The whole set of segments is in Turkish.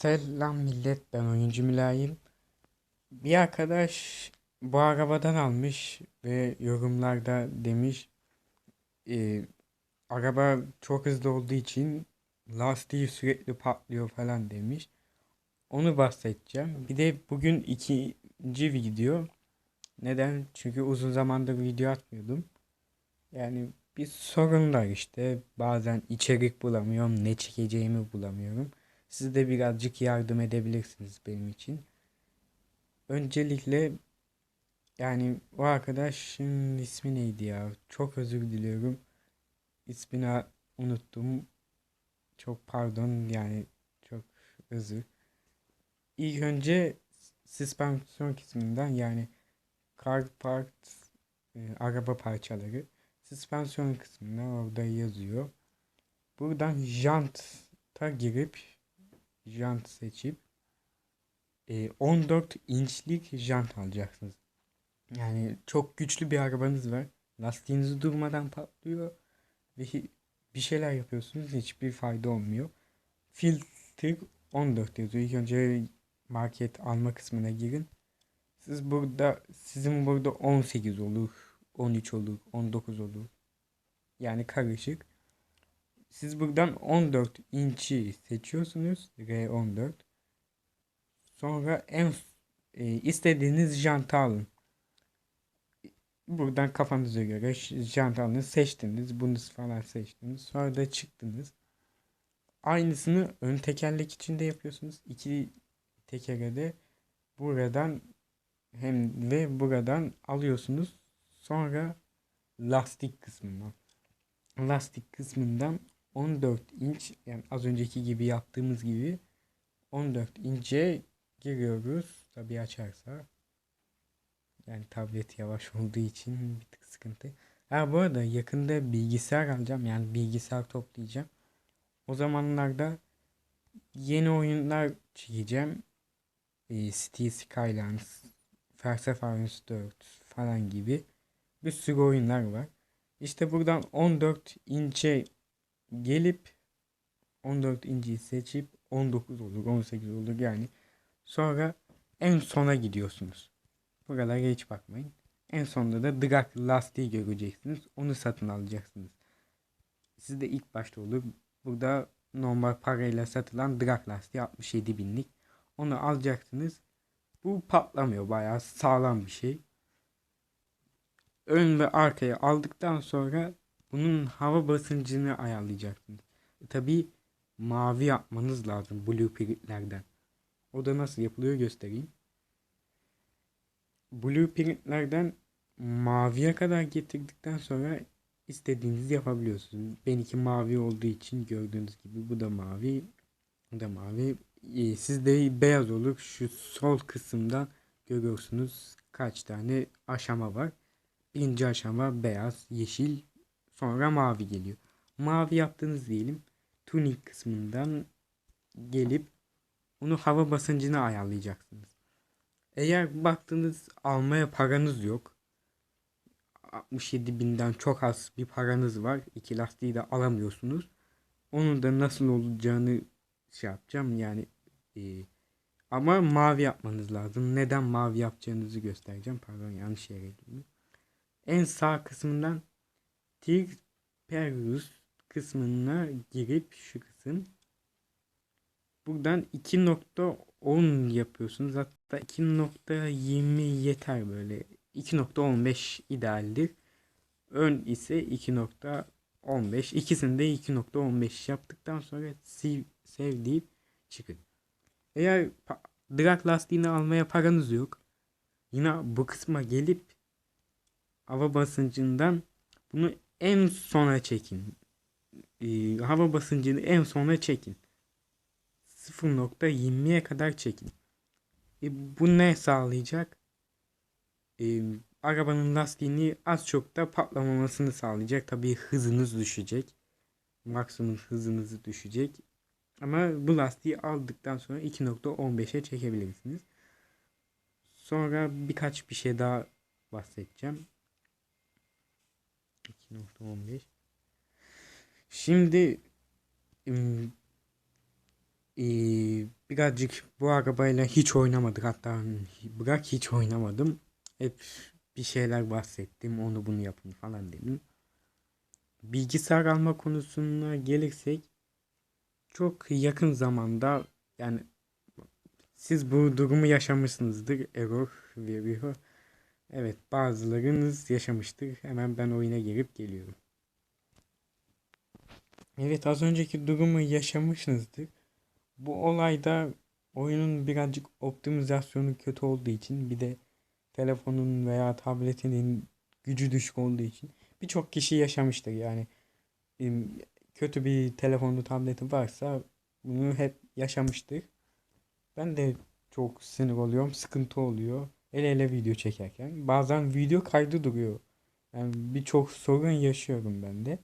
Selam millet ben oyuncu Mülayim. Bir arkadaş bu arabadan almış ve yorumlarda demiş e, araba çok hızlı olduğu için lastiği sürekli patlıyor falan demiş. Onu bahsedeceğim. Bir de bugün ikinci video. Neden? Çünkü uzun zamandır video atmıyordum. Yani bir sorunlar işte. Bazen içerik bulamıyorum. Ne çekeceğimi bulamıyorum. Siz de birazcık yardım edebilirsiniz benim için. Öncelikle yani o arkadaşın ismi neydi ya? Çok özür diliyorum. İsmini unuttum. Çok pardon yani çok özür. İlk önce süspansiyon kısmından yani car parts e, araba parçaları süspansiyon kısmında orada yazıyor. Buradan janta girip jant seçip e, 14 inçlik jant alacaksınız. Yani çok güçlü bir arabanız var. Lastiğiniz durmadan patlıyor ve bir şeyler yapıyorsunuz hiçbir fayda olmuyor. Filtre 14 yazıyor. İlk önce market alma kısmına girin. Siz burada sizin burada 18 olur, 13 olur, 19 olur. Yani karışık. Siz buradan 14 inçi seçiyorsunuz. R14. Sonra en e, istediğiniz jantı alın. Buradan kafanıza göre jant alın. Seçtiniz. Bunu falan seçtiniz. Sonra da çıktınız. Aynısını ön tekerlek için de yapıyorsunuz. İki tekere de buradan hem ve buradan alıyorsunuz. Sonra lastik kısmından. Lastik kısmından 14 inç yani az önceki gibi yaptığımız gibi 14 ince giriyoruz. Tabi açarsa. Yani tablet yavaş olduğu için bir tık sıkıntı. Ha bu arada yakında bilgisayar alacağım. Yani bilgisayar toplayacağım. O zamanlarda yeni oyunlar çekeceğim. Ee, City Skylines, Felsefe Arens 4 falan gibi bir sürü oyunlar var. İşte buradan 14 inçe gelip 14 inciyi seçip 19 olur 18 olur yani sonra en sona gidiyorsunuz. Buralara hiç bakmayın. En sonunda da drag lastiği göreceksiniz. Onu satın alacaksınız. Sizde ilk başta olur. Burada normal parayla satılan drag lastiği 67 binlik. Onu alacaksınız. Bu patlamıyor. Bayağı sağlam bir şey. Ön ve arkaya aldıktan sonra bunun hava basıncını ayarlayacaksınız. E, tabii mavi yapmanız lazım blueprintlerden. O da nasıl yapılıyor göstereyim. Blueprintlerden maviye kadar getirdikten sonra istediğinizi yapabiliyorsunuz. Benimki mavi olduğu için gördüğünüz gibi bu da mavi. Bu da mavi. Ee, Sizde beyaz olur. Şu sol kısımdan görüyorsunuz kaç tane aşama var. Birinci aşama beyaz, yeşil, sonra mavi geliyor. Mavi yaptığınız diyelim. Tuning kısmından gelip onu hava basıncını ayarlayacaksınız. Eğer baktınız almaya paranız yok. 67 binden çok az bir paranız var. İki lastiği de alamıyorsunuz. Onun da nasıl olacağını şey yapacağım yani e, ama mavi yapmanız lazım. Neden mavi yapacağınızı göstereceğim. Pardon yanlış yere girdim. En sağ kısmından Tigperus kısmına girip şu kısım buradan 2.10 yapıyorsunuz. Hatta 2.20 yeter böyle. 2.15 idealdir. Ön ise 2.15. İkisini de 2.15 yaptıktan sonra sev, sev deyip çıkın. Eğer drag lastiğini almaya paranız yok. Yine bu kısma gelip hava basıncından bunu en sona çekin. Ee, hava basıncını en sona çekin. 0.20'ye kadar çekin. E, bu ne sağlayacak? Ee, arabanın lastiğini az çok da patlamamasını sağlayacak. Tabii hızınız düşecek. Maksimum hızınız düşecek. Ama bu lastiği aldıktan sonra 2.15'e çekebilirsiniz. Sonra birkaç bir şey daha bahsedeceğim. 2.15 Şimdi eee, birazcık bu arabayla hiç oynamadık hatta bırak hiç oynamadım. Hep bir şeyler bahsettim onu bunu yapın falan dedim. Bilgisayar alma konusuna gelirsek çok yakın zamanda yani siz bu durumu yaşamışsınızdır. Error veriyor. Evet bazılarınız yaşamıştır. Hemen ben oyuna girip geliyorum. Evet az önceki durumu yaşamışsınızdır. Bu olayda oyunun birazcık optimizasyonu kötü olduğu için bir de telefonun veya tabletinin gücü düşük olduğu için birçok kişi yaşamıştır yani kötü bir telefonu tableti varsa bunu hep yaşamıştır. Ben de çok sinir oluyorum, sıkıntı oluyor. Ele ele video çekerken. Bazen video kaydı duruyor. Yani birçok sorun yaşıyorum ben de.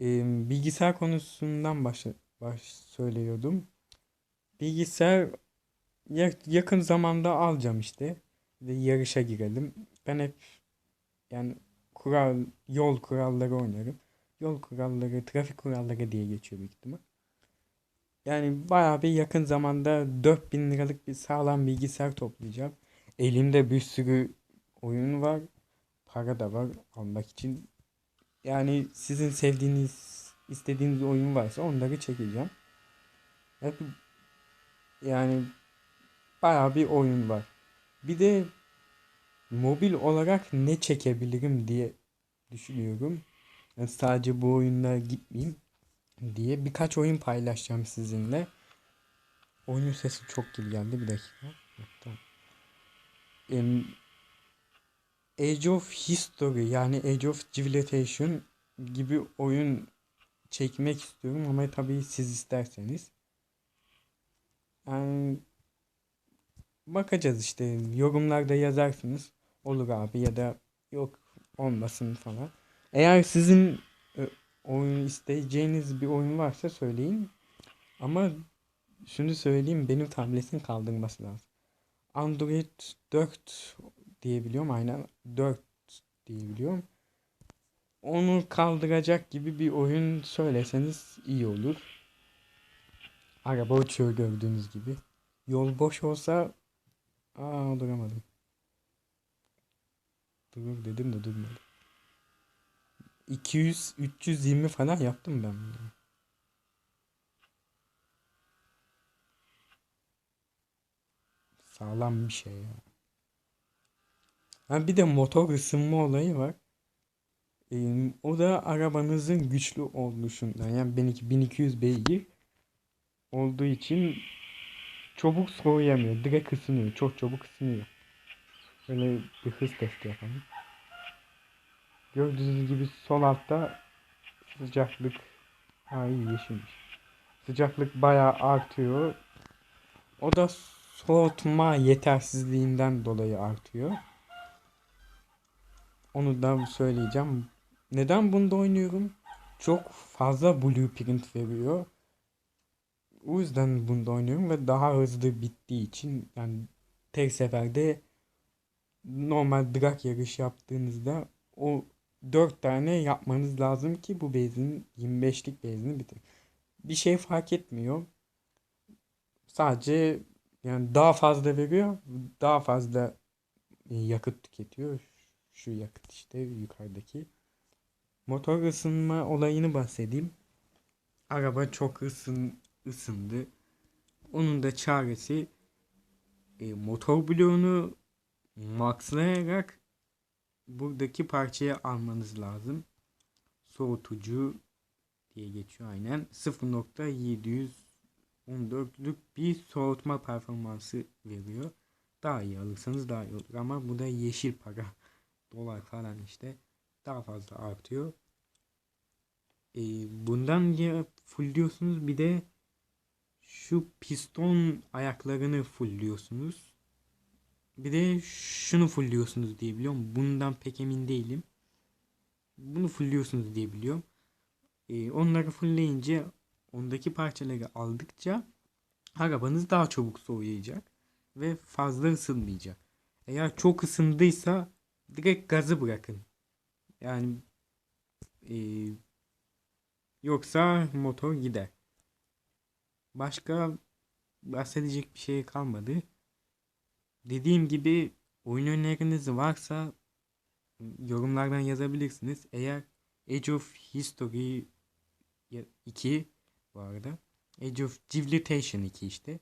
Em, bilgisayar konusundan baş, baş söylüyordum. Bilgisayar ya- yakın zamanda alacağım işte. Ve yarışa girelim. Ben hep yani kural, yol kuralları oynarım. Yol kuralları, trafik kuralları diye geçiyor büyük ihtimal. Yani bayağı bir yakın zamanda 4000 liralık bir sağlam bilgisayar toplayacağım. Elimde bir sürü oyun var. Para da var almak için. Yani sizin sevdiğiniz, istediğiniz oyun varsa onları çekeceğim. Yani bayağı bir oyun var. Bir de mobil olarak ne çekebilirim diye düşünüyorum. Yani sadece bu oyunlara gitmeyeyim diye birkaç oyun paylaşacağım sizinle. Oyunun sesi çok geri geldi bir dakika. Tamam. Em, Age of History yani Age of Civilization gibi oyun çekmek istiyorum ama tabii siz isterseniz. Yani bakacağız işte yorumlarda yazarsınız. Olur abi ya da yok olmasın falan. Eğer sizin oyun isteyeceğiniz bir oyun varsa söyleyin. Ama şunu söyleyeyim benim tabletin kaldırması lazım. Android 4 diyebiliyorum aynen 4 diyebiliyorum. Onu kaldıracak gibi bir oyun söyleseniz iyi olur. Araba uçuyor gördüğünüz gibi. Yol boş olsa aa duramadım. Durur dedim de durmadı. 200 320 falan yaptım ben bunu. Sağlam bir şey ya. Ha bir de motor ısınma olayı var. Ee, o da arabanızın güçlü oluşundan. Yani benimki 1200 beygir olduğu için çabuk soğuyamıyor. Direkt ısınıyor. Çok çabuk ısınıyor. Böyle bir hız testi yapalım. Gördüğünüz gibi sol altta sıcaklık iyi yeşilmiş. Sıcaklık bayağı artıyor. O da soğutma yetersizliğinden dolayı artıyor. Onu da söyleyeceğim. Neden bunda oynuyorum? Çok fazla blueprint veriyor. O yüzden bunda oynuyorum ve daha hızlı bittiği için yani tek seferde normal drag yarış yaptığınızda o 4 tane yapmanız lazım ki bu bezin 25'lik bezini bitir. Bir şey fark etmiyor. Sadece yani daha fazla veriyor. Daha fazla e, yakıt tüketiyor. Şu yakıt işte yukarıdaki. Motor ısınma olayını bahsedeyim. Araba çok ısın, ısındı. Onun da çaresi e, motor bloğunu maxlayarak buradaki parçayı almanız lazım. Soğutucu diye geçiyor aynen. 0.714'lük bir soğutma performansı veriyor. Daha iyi alırsanız daha iyi olur ama bu da yeşil para. Dolar falan işte daha fazla artıyor. Ee, bundan ya fullliyorsunuz bir de şu piston ayaklarını fullliyorsunuz. Bir de şunu fullliyorsunuz diye biliyorum. Bundan pek emin değilim. Bunu fullliyorsunuz diye biliyorum. Ee, onları fullleyince ondaki parçaları aldıkça arabanız daha çabuk soğuyacak ve fazla ısınmayacak. Eğer çok ısındıysa direkt gazı bırakın. Yani e, yoksa motor gider. Başka bahsedecek bir şey kalmadı. Dediğim gibi oyun öneriniz varsa yorumlardan yazabilirsiniz. Eğer Age of History 2 bu arada Age of Civilization 2 işte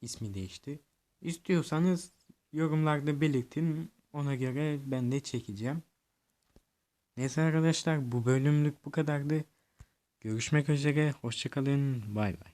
ismi değişti. İstiyorsanız yorumlarda belirtin. Ona göre ben de çekeceğim. Neyse arkadaşlar bu bölümlük bu kadardı. Görüşmek üzere. Hoşçakalın. Bay bay.